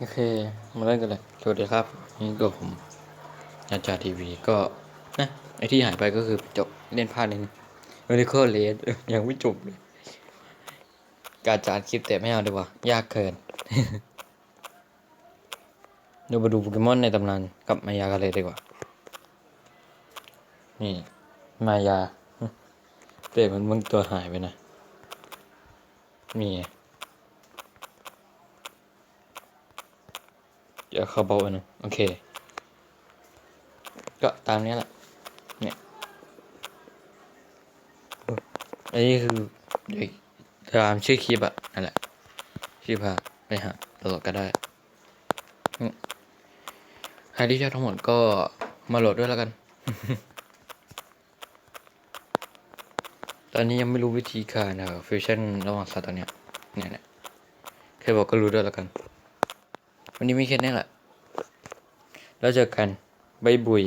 โอเค มาเล่นกันเลย สวัสดีครับ นี่ก็ผมอาจาร์ทีวีก็นะไอที่หายไปก็คือจบเล่นพลาดนึงเวนิคอเลสยังไม่จบเลย การจานคลิปแต่ไม่เอาดีกว่า ยากเกินเดี๋ยวมาดูโปเกมอนในตำนานกับมายากันเลยดีกว่า นี่ มายาแต่มันมึงตัวหายไปนะ มีไง เดี๋ยวเขาบอกอันนึงโอเค ก็ตามนี้แหละ เนี่ยอันนี้คือเดี๋ยวตามชื่อคลิปอะนั่นแหละชื่อพาไปหาตลอดก็ได้ใครที่ชอบทั้งหมดก็มาโหลดด้วยแล้วกัน ตอนนี้ยังไม่รู้วิธีการนะฟิวชั่นระหว่างสัตว์ตัวเนี้ยเนี่ยเนี่ยแค่บอกก็รู้ด้วยแล้วกัน วันนี้มีแค่นี้แหละ แล้วเจอกันบายบุย